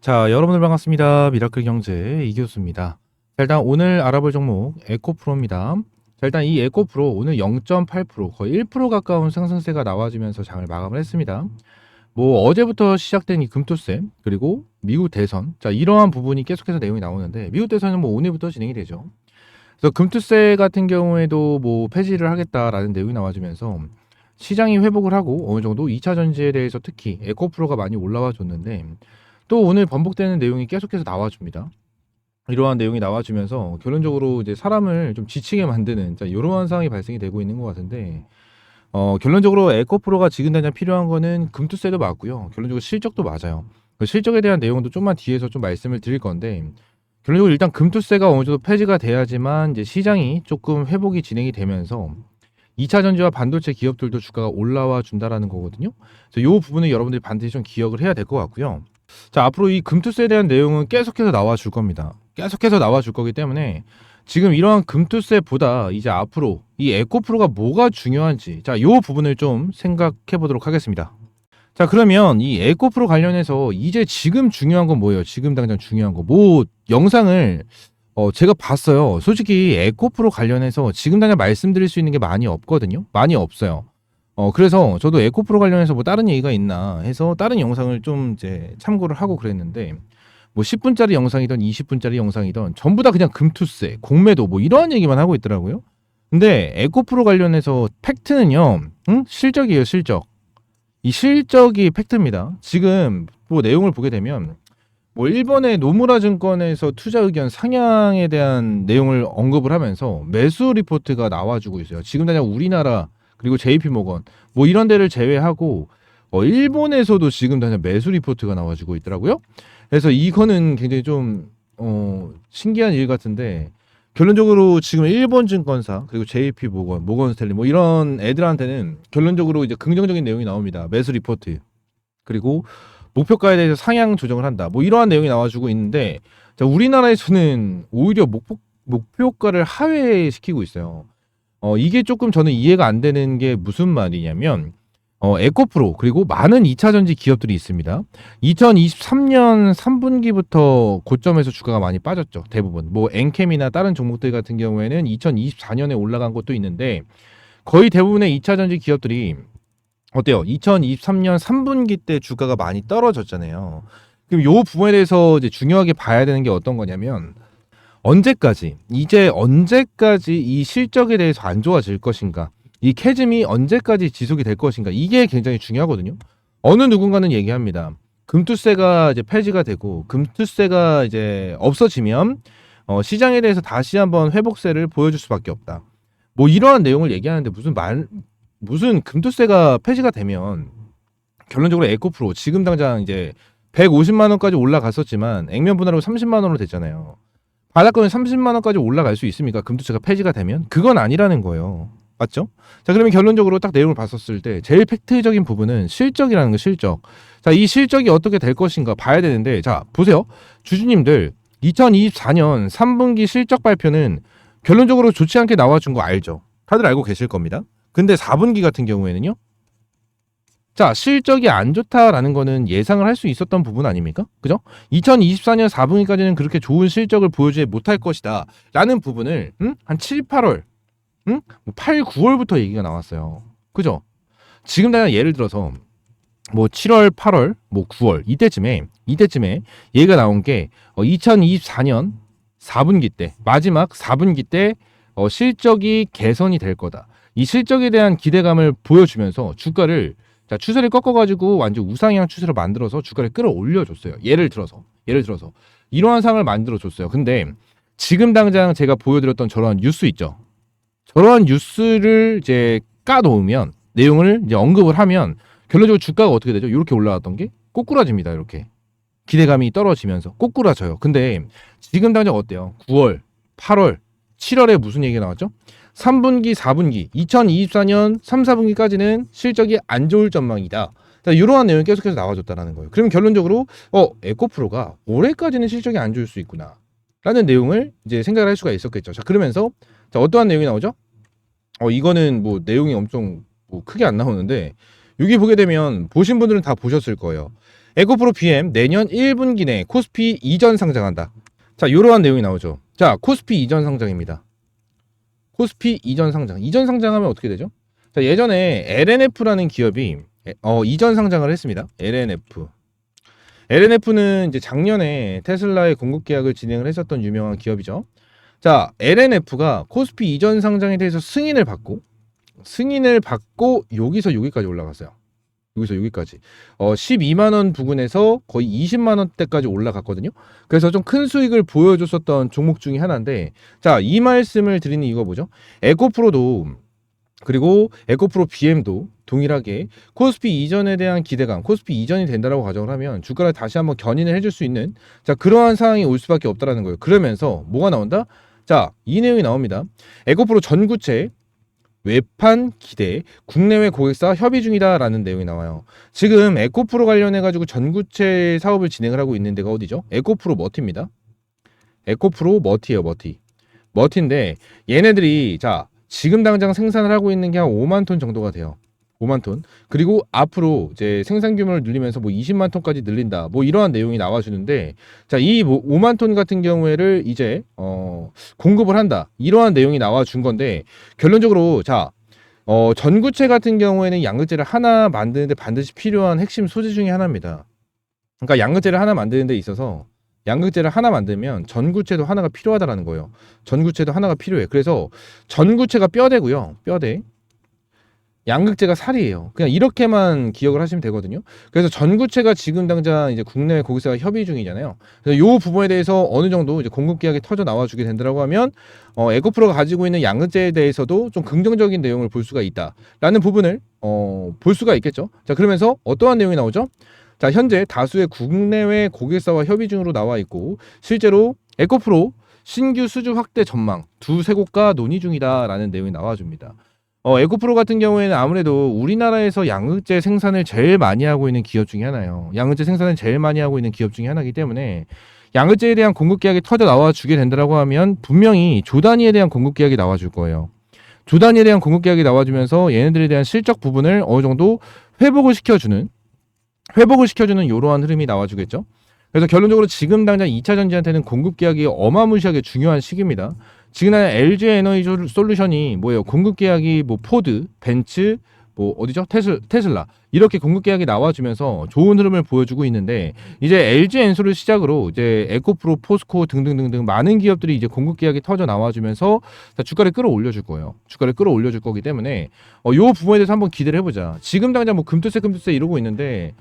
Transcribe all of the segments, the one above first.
자, 여러분들 반갑습니다. 미라클 경제 이 교수입니다. 자, 일단 오늘 알아볼 종목 에코프로입니다. 자, 일단 이 에코프로 오늘 0.8% 거의 1% 가까운 상승세가 나와주면서 장을 마감을 했습니다. 뭐 어제부터 시작된 이 금투세 그리고 미국 대선 자 이러한 부분이 계속해서 내용이 나오는데 미국 대선은 뭐 오늘부터 진행이 되죠. 그래서 금투세 같은 경우에도 뭐 폐지를 하겠다라는 내용이 나와주면서 시장이 회복을 하고 어느 정도 2차 전지에 대해서 특히 에코프로가 많이 올라와 줬는데 또 오늘 반복되는 내용이 계속해서 나와줍니다. 이러한 내용이 나와주면서 결론적으로 이제 사람을 좀 지치게 만드는 자, 이러한 상황이 발생이 되고 있는 것 같은데 어, 결론적으로 에코프로가 지금 당장 필요한 거는 금투세도 맞고요. 결론적으로 실적도 맞아요. 그 실적에 대한 내용도 좀만 뒤에서 좀 말씀을 드릴 건데 결론적으로 일단 금투세가 어느 정도 폐지가 돼야지만 이제 시장이 조금 회복이 진행이 되면서 2차 전지와 반도체 기업들도 주가가 올라와 준다라는 거거든요. 그래서 이 부분을 여러분들이 반드시 좀 기억을 해야 될 것 같고요. 자, 앞으로 이 금투세에 대한 내용은 계속해서 나와 줄 겁니다. 계속해서 나와 줄 거기 때문에 지금 이러한 금투세보다 이제 앞으로 이 에코프로가 뭐가 중요한지 자, 요 부분을 좀 생각해 보도록 하겠습니다. 자, 그러면 이 에코프로 관련해서 이제 지금 중요한 건 뭐예요? 지금 당장 중요한 거. 뭐 영상을 어, 제가 봤어요. 솔직히 에코프로 관련해서 지금 당장 말씀드릴 수 있는 게 많이 없거든요. 많이 없어요. 어, 그래서 저도 에코프로 관련해서 뭐 다른 얘기가 있나 해서 다른 영상을 좀 이제 참고를 하고 그랬는데 뭐 10분짜리 영상이든 20분짜리 영상이든 전부 다 그냥 금투세, 공매도 뭐 이러한 얘기만 하고 있더라고요. 근데 에코프로 관련해서 팩트는요, 응? 실적이에요, 실적. 이 실적이 팩트입니다. 지금 뭐 내용을 보게 되면 뭐 일본의 노무라 증권에서 투자 의견 상향에 대한 내용을 언급을 하면서 매수 리포트가 나와주고 있어요. 지금 당장 우리나라 그리고 JP 모건 뭐 이런 데를 제외하고 어, 일본에서도 지금 당장 매수 리포트가 나와주고 있더라고요. 그래서 이거는 굉장히 좀 어, 신기한 일 같은데 결론적으로 지금 일본 증권사 그리고 JP 모건, 모건 스탠리 뭐 이런 애들한테는 결론적으로 이제 긍정적인 내용이 나옵니다. 매수 리포트 그리고 목표가에 대해서 상향 조정을 한다. 뭐 이러한 내용이 나와주고 있는데 자, 우리나라에서는 오히려 목표, 목표가를 하회시키고 있어요. 어, 이게 조금 저는 이해가 안 되는 게 무슨 말이냐면 어, 에코프로 그리고 많은 2차 전지 기업들이 있습니다. 2023년 3분기부터 고점에서 주가가 많이 빠졌죠. 대부분. 뭐 엔캠이나 다른 종목들 같은 경우에는 2024년에 올라간 것도 있는데 거의 대부분의 2차 전지 기업들이 어때요? 2023년 3분기 때 주가가 많이 떨어졌잖아요. 그럼 요 부분에 대해서 이제 중요하게 봐야 되는 게 어떤 거냐면 언제까지 이제 언제까지 이 실적에 대해서 안 좋아질 것인가? 이 캐즘이 언제까지 지속이 될 것인가? 이게 굉장히 중요하거든요. 어느 누군가는 얘기합니다. 금투세가 이제 폐지가 되고 금투세가 이제 없어지면 어, 시장에 대해서 다시 한번 회복세를 보여줄 수밖에 없다. 뭐 이러한 내용을 얘기하는데 무슨 말 무슨 금투세가 폐지가 되면 결론적으로 에코프로 지금 당장 이제 150만 원까지 올라갔었지만 액면 분할로 30만 원으로 됐잖아요. 바닥권이 30만 원까지 올라갈 수 있습니까? 금투세가 폐지가 되면 그건 아니라는 거예요. 맞죠? 자 그러면 결론적으로 딱 내용을 봤었을 때 제일 팩트적인 부분은 실적이라는 거 실적. 자 이 실적이 어떻게 될 것인가 봐야 되는데 자 보세요 주주님들 2024년 3분기 실적 발표는 결론적으로 좋지 않게 나와준 거 알죠? 다들 알고 계실 겁니다. 근데 4분기 같은 경우에는요. 자, 실적이 안 좋다라는 거는 예상을 할 수 있었던 부분 아닙니까? 그죠? 2024년 4분기까지는 그렇게 좋은 실적을 보여주지 못할 것이다. 라는 부분을, 음? 한 7, 8월, 음? 8, 9월부터 얘기가 나왔어요. 그죠? 지금 당장 예를 들어서, 뭐 7월, 8월, 뭐 9월, 이때쯤에, 이때쯤에 얘기가 나온 게, 어, 2024년 4분기 때, 마지막 4분기 때, 어, 실적이 개선이 될 거다. 이 실적에 대한 기대감을 보여주면서 주가를 자, 추세를 꺾어가지고 완전 우상향 추세로 만들어서 주가를 끌어올려줬어요. 예를 들어서, 예를 들어서 이러한 상을 만들어줬어요. 근데 지금 당장 제가 보여드렸던 저러한 뉴스 있죠. 저러한 뉴스를 이제 까놓으면 내용을 이제 언급을 하면 결론적으로 주가가 어떻게 되죠? 이렇게 올라왔던 게 꼬꾸라집니다. 이렇게 기대감이 떨어지면서 꼬꾸라져요. 근데 지금 당장 어때요? 9월, 8월, 7월에 무슨 얘기가 나왔죠? 3분기, 4분기, 2024년 3, 4분기까지는 실적이 안 좋을 전망이다. 자, 이러한 내용이 계속해서 나와줬다라는 거예요. 그러면 결론적으로 어 에코프로가 올해까지는 실적이 안 좋을 수 있구나. 라는 내용을 이제 생각을 할 수가 있었겠죠. 자, 그러면서 자, 어떠한 내용이 나오죠? 어 이거는 뭐 내용이 엄청 뭐 크게 안 나오는데 여기 보게 되면 보신 분들은 다 보셨을 거예요. 에코프로 BM 내년 1분기 내 코스피 이전 상장한다. 자, 이러한 내용이 나오죠. 자, 코스피 이전 상장입니다. 코스피 이전 상장. 이전 상장하면 어떻게 되죠? 자, 예전에 LNF라는 기업이 에- 어, 이전 상장을 했습니다. LNF. LNF는 이제 작년에 테슬라의 공급 계약을 진행을 했었던 유명한 기업이죠. 자, LNF가 코스피 이전 상장에 대해서 승인을 받고 승인을 받고 여기서 여기까지 올라갔어요. 여기서 여기까지. 어, 12만 원 부근에서 거의 20만 원대까지 올라갔거든요. 그래서 좀 큰 수익을 보여줬었던 종목 중에 하나인데 자, 이 말씀을 드리는 이유가 뭐죠? 에코프로도 그리고 에코프로 BM도 동일하게 코스피 이전에 대한 기대감, 코스피 이전이 된다라고 가정을 하면 주가를 다시 한번 견인을 해줄 수 있는 자 그러한 상황이 올 수밖에 없다라는 거예요. 그러면서 뭐가 나온다? 자, 이 내용이 나옵니다. 에코프로 전구체 외판 기대 국내외 고객사 협의 중이다라는 내용이 나와요. 지금 에코프로 관련해 가지고 전구체 사업을 진행을 하고 있는 데가 어디죠? 에코프로 머티입니다. 에코프로 머티예요, 머티. 머티인데 얘네들이 자 지금 당장 생산을 하고 있는 게 한 5만 톤 정도가 돼요. 5만 톤. 그리고 앞으로 이제 생산 규모를 늘리면서 뭐 20만 톤까지 늘린다. 뭐 이러한 내용이 나와주는데 자, 이뭐 5만 톤 같은 경우에를 이제 어 공급을 한다. 이러한 내용이 나와준 건데 결론적으로 자 어, 전구체 같은 경우에는 양극재를 하나 만드는데 반드시 필요한 핵심 소재 중에 하나입니다. 그러니까 양극재를 하나 만드는 데 있어서 양극재를 하나 만들면 전구체도 하나가 필요하다라는 거예요. 전구체도 하나가 필요해. 그래서 전구체가 뼈대고요. 뼈대. 양극재가 살이에요. 그냥 이렇게만 기억을 하시면 되거든요. 그래서 전구체가 지금 당장 이제 국내 고객사가 협의 중이잖아요. 그래서 요 부분에 대해서 어느 정도 이제 공급 계약이 터져 나와주게 된다라고 하면 어, 에코프로가 가지고 있는 양극재에 대해서도 좀 긍정적인 내용을 볼 수가 있다라는 부분을 어, 볼 수가 있겠죠. 자 그러면서 어떠한 내용이 나오죠? 자 현재 다수의 국내외 고객사와 협의 중으로 나와 있고 실제로 에코프로 신규 수주 확대 전망 두세 곳과 논의 중이다라는 내용이 나와줍니다. 어, 에코프로 같은 경우에는 아무래도 우리나라에서 양극재 생산을 제일 많이 하고 있는 기업 중에 하나예요. 양극재 생산을 제일 많이 하고 있는 기업 중에 하나이기 때문에 양극재에 대한 공급 계약이 터져 나와 주게 된다라고 하면 분명히 조단위에 대한 공급 계약이 나와 줄 거예요. 조단위에 대한 공급 계약이 나와 주면서 얘네들에 대한 실적 부분을 어느 정도 회복을 시켜 주는 회복을 시켜 주는 이러한 흐름이 나와 주겠죠. 그래서 결론적으로 지금 당장 2차 전지한테는 공급 계약이 어마무시하게 중요한 시기입니다. 지금 날 LG 에너지 솔- 솔루션이 뭐예요? 공급 계약이 뭐 포드, 벤츠, 뭐 어디죠? 테슬, 테슬라 이렇게 공급 계약이 나와주면서 좋은 흐름을 보여주고 있는데 이제 LG 엔솔을 시작으로 이제 에코프로, 포스코 등등등등 많은 기업들이 이제 공급 계약이 터져 나와주면서 자, 주가를 끌어올려줄 거예요. 주가를 끌어올려줄 거기 때문에 어, 요 부분에 대해서 한번 기대를 해보자. 지금 당장 뭐 금투세 금투세 이러고 있는데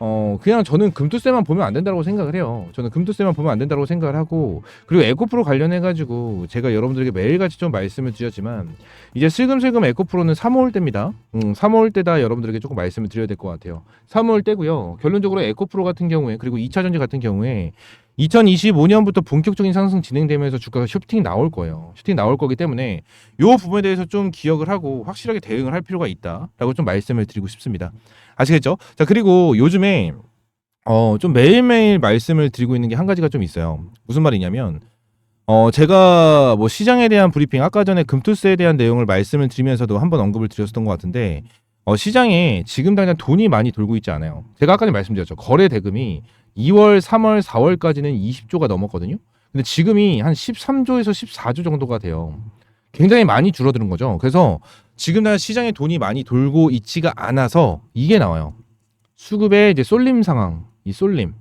어 그냥 저는 금투세만 보면 안 된다고 생각을 해요. 저는 금투세만 보면 안 된다고 생각을 하고 그리고 에코프로 관련해 가지고 제가 여러분들에게 매일같이 좀 말씀을 드렸지만 이제 슬금슬금 에코프로는 3월 때입니다. 음, 3월 때다 여러분들에게 조금 말씀을 드려야 될 것 같아요. 3월 때고요. 결론적으로 에코프로 같은 경우에 그리고 2차 전지 같은 경우에 2025년부터 본격적인 상승 진행되면서 주가가 슈팅 나올 거예요. 슈팅 나올 거기 때문에 요 부분에 대해서 좀 기억을 하고 확실하게 대응을 할 필요가 있다라고 좀 말씀을 드리고 싶습니다. 아시겠죠? 자 그리고 요즘에 어 좀 매일매일 말씀을 드리고 있는 게 한 가지가 좀 있어요. 무슨 말이냐면 어 제가 뭐 시장에 대한 브리핑 아까 전에 금투세에 대한 내용을 말씀을 드리면서도 한번 언급을 드렸었던 것 같은데 어 시장에 지금 당장 돈이 많이 돌고 있지 않아요. 제가 아까 말씀드렸죠. 거래 대금이 2월, 3월, 4월까지는 20조가 넘었거든요. 근데 지금이 한 13조에서 14조 정도가 돼요. 굉장히 많이 줄어드는 거죠. 그래서 지금 날 시장에 돈이 많이 돌고 있지가 않아서 이게 나와요. 수급의 이제 쏠림 상황, 이 쏠림.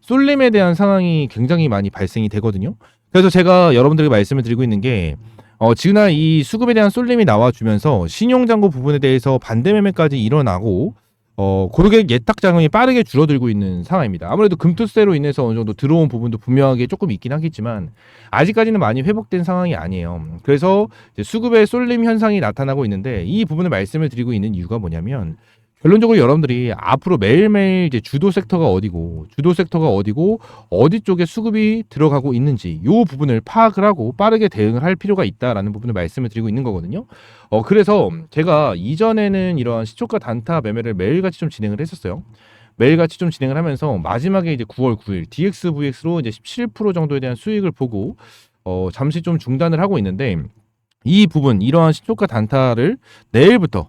쏠림에 대한 상황이 굉장히 많이 발생이 되거든요. 그래서 제가 여러분들에게 말씀을 드리고 있는 게 어, 지금 날 이 수급에 대한 쏠림이 나와주면서 신용장고 부분에 대해서 반대 매매까지 일어나고 어, 고르게 예탁 자금이 빠르게 줄어들고 있는 상황입니다. 아무래도 금투세로 인해서 어느 정도 들어온 부분도 분명하게 조금 있긴 하겠지만 아직까지는 많이 회복된 상황이 아니에요. 그래서 수급의 쏠림 현상이 나타나고 있는데 이 부분을 말씀을 드리고 있는 이유가 뭐냐면 결론적으로 여러분들이 앞으로 매일매일 이제 주도 섹터가 어디고 주도 섹터가 어디고 어디 쪽에 수급이 들어가고 있는지 요 부분을 파악을 하고 빠르게 대응을 할 필요가 있다라는 부분을 말씀을 드리고 있는 거거든요. 어 그래서 제가 이전에는 이러한 시초가 단타 매매를 매일같이 좀 진행을 했었어요. 매일같이 좀 진행을 하면서 마지막에 이제 9월 9일 DXVX로 이제 17% 정도에 대한 수익을 보고 어 잠시 좀 중단을 하고 있는데 이 부분 이러한 시초가 단타를 내일부터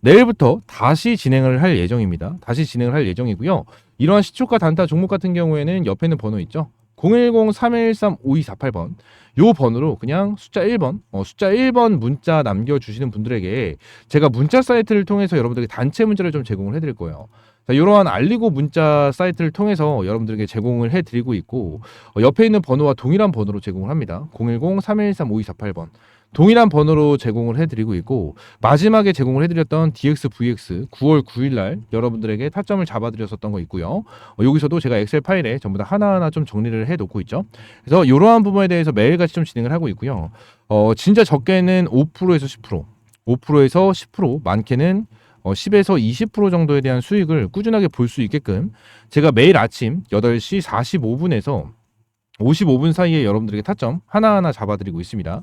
내일부터 다시 진행을 할 예정입니다. 다시 진행을 할 예정이고요. 이러한 시초가 단타 종목 같은 경우에는 옆에 있는 번호 있죠. 010-3113-5248번 요 번호로 그냥 숫자 1번 어, 숫자 1번 문자 남겨주시는 분들에게 제가 문자 사이트를 통해서 여러분들에게 단체 문자를 좀 제공을 해드릴 거예요. 자, 이러한 알리고 문자 사이트를 통해서 여러분들에게 제공을 해드리고 있고 어, 옆에 있는 번호와 동일한 번호로 제공을 합니다. 010-3113-5248번 동일한 번호로 제공을 해드리고 있고 마지막에 제공을 해드렸던 DXVX 9월 9일 날 여러분들에게 타점을 잡아드렸었던 거 있고요. 어, 여기서도 제가 엑셀 파일에 전부 다 하나하나 좀 정리를 해놓고 있죠. 그래서 이러한 부분에 대해서 매일같이 좀 진행을 하고 있고요. 어, 진짜 적게는 5%에서 10%, 5%에서 10%, 많게는 어, 10에서 20% 정도에 대한 수익을 꾸준하게 볼 수 있게끔 제가 매일 아침 8시 45분에서 55분 사이에 여러분들에게 타점 하나하나 잡아드리고 있습니다.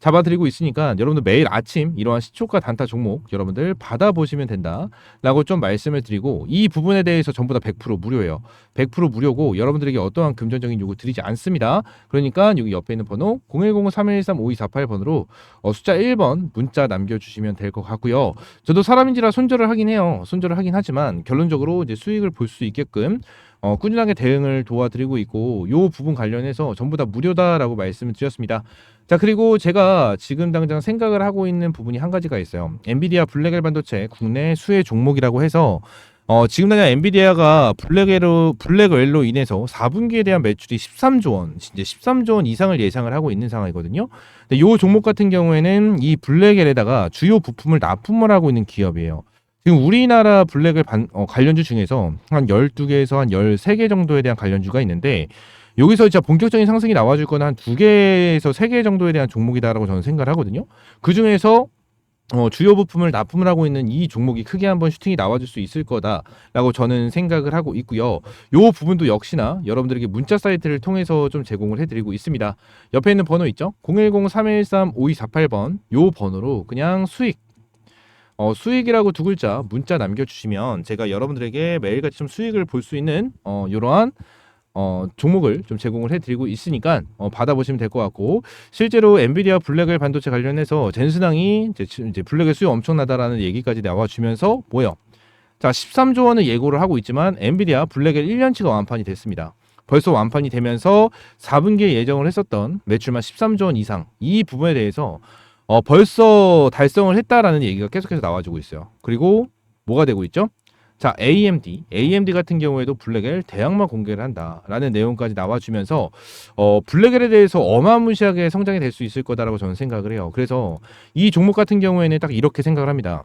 잡아드리고 있으니까 여러분들 매일 아침 이러한 시초가 단타 종목 여러분들 받아보시면 된다라고 좀 말씀을 드리고 이 부분에 대해서 전부 다 100% 무료예요. 100% 무료고 여러분들에게 어떠한 금전적인 요구 드리지 않습니다. 그러니까 여기 옆에 있는 번호 010-3113-5248번으로 어, 숫자 1번 문자 남겨주시면 될 것 같고요. 저도 사람인지라 손절을 하긴 해요. 손절을 하긴 하지만 결론적으로 이제 수익을 볼 수 있게끔 어, 꾸준하게 대응을 도와드리고 있고 요 부분 관련해서 전부 다 무료다라고 말씀을 드렸습니다. 자 그리고 제가 지금 당장 생각을 하고 있는 부분이 한 가지가 있어요. 엔비디아 블랙엘 반도체 국내 수혜 종목이라고 해서 어, 지금 당장 엔비디아가 블랙엘로 블랙웰로 인해서 4분기에 대한 매출이 13조 원, 이제 13조 원 이상을 예상을 하고 있는 상황이거든요. 근데 요 종목 같은 경우에는 이 블랙엘에다가 주요 부품을 납품을 하고 있는 기업이에요. 지금 우리나라 블랙을 반, 어, 관련주 중에서 한 12개에서 한 13개 정도에 대한 관련주가 있는데 여기서 진짜 본격적인 상승이 나와줄 거는 한 2개에서 3개 정도에 대한 종목이다라고 저는 생각을 하거든요. 그 중에서 어, 주요 부품을 납품을 하고 있는 이 종목이 크게 한번 슈팅이 나와줄 수 있을 거다라고 저는 생각을 하고 있고요. 요 부분도 역시나 여러분들에게 문자 사이트를 통해서 좀 제공을 해드리고 있습니다. 옆에 있는 번호 있죠? 010-313-5248번 요 번호로 그냥 수익 어, 수익이라고 두 글자 문자 남겨주시면 제가 여러분들에게 매일같이 좀 수익을 볼 수 있는 어, 이러한 어, 종목을 좀 제공을 해드리고 있으니까 어, 받아보시면 될 것 같고 실제로 엔비디아 블랙을 반도체 관련해서 젠스당이 이제, 지- 이제 블랙의 수요 엄청나다라는 얘기까지 나와주면서 뭐요? 자 13조 원을 예고를 하고 있지만 엔비디아 블랙의 1년치가 완판이 됐습니다. 벌써 완판이 되면서 4분기에 예정을 했었던 매출만 13조 원 이상 이 부분에 대해서 어, 벌써 달성을 했다라는 얘기가 계속해서 나와주고 있어요. 그리고 뭐가 되고 있죠? 자, AMD, AMD 같은 경우에도 블랙엘 대항마 공개를 한다라는 내용까지 나와주면서 어, 블랙엘에 대해서 어마무시하게 성장이 될 수 있을 거다라고 저는 생각을 해요. 그래서 이 종목 같은 경우에는 딱 이렇게 생각을 합니다.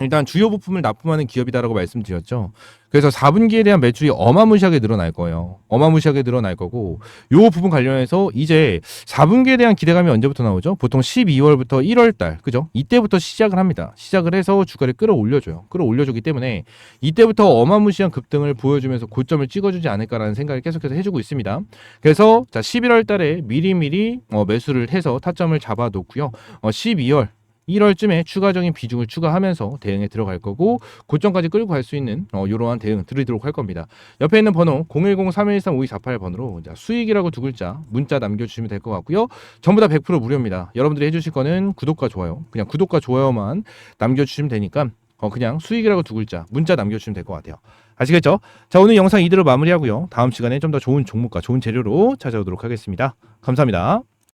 일단 주요 부품을 납품하는 기업이다라고 말씀드렸죠. 그래서 4분기에 대한 매출이 어마무시하게 늘어날 거예요. 어마무시하게 늘어날 거고 요 부분 관련해서 이제 4분기에 대한 기대감이 언제부터 나오죠? 보통 12월부터 1월 달, 그죠? 이때부터 시작을 합니다. 시작을 해서 주가를 끌어올려 줘요. 끌어올려 주기 때문에 이때부터 어마무시한 급등을 보여주면서 고점을 찍어 주지 않을까라는 생각을 계속해서 해 주고 있습니다. 그래서 자 11월 달에 미리미리 어, 매수를 해서 타점을 잡아 놓고요. 어, 12월 1월쯤에 추가적인 비중을 추가하면서 대응에 들어갈 거고 고점까지 끌고 갈 수 있는 어, 이러한 대응 드리도록 할 겁니다. 옆에 있는 번호 010-313-5248번으로 수익이라고 두 글자 문자 남겨주시면 될 것 같고요. 전부 다 100% 무료입니다. 여러분들이 해주실 거는 구독과 좋아요, 그냥 구독과 좋아요만 남겨주시면 되니까 어, 그냥 수익이라고 두 글자 문자 남겨주시면 될 것 같아요. 아시겠죠? 자 오늘 영상 이대로 마무리하고요. 다음 시간에 좀 더 좋은 종목과 좋은 재료로 찾아오도록 하겠습니다. 감사합니다.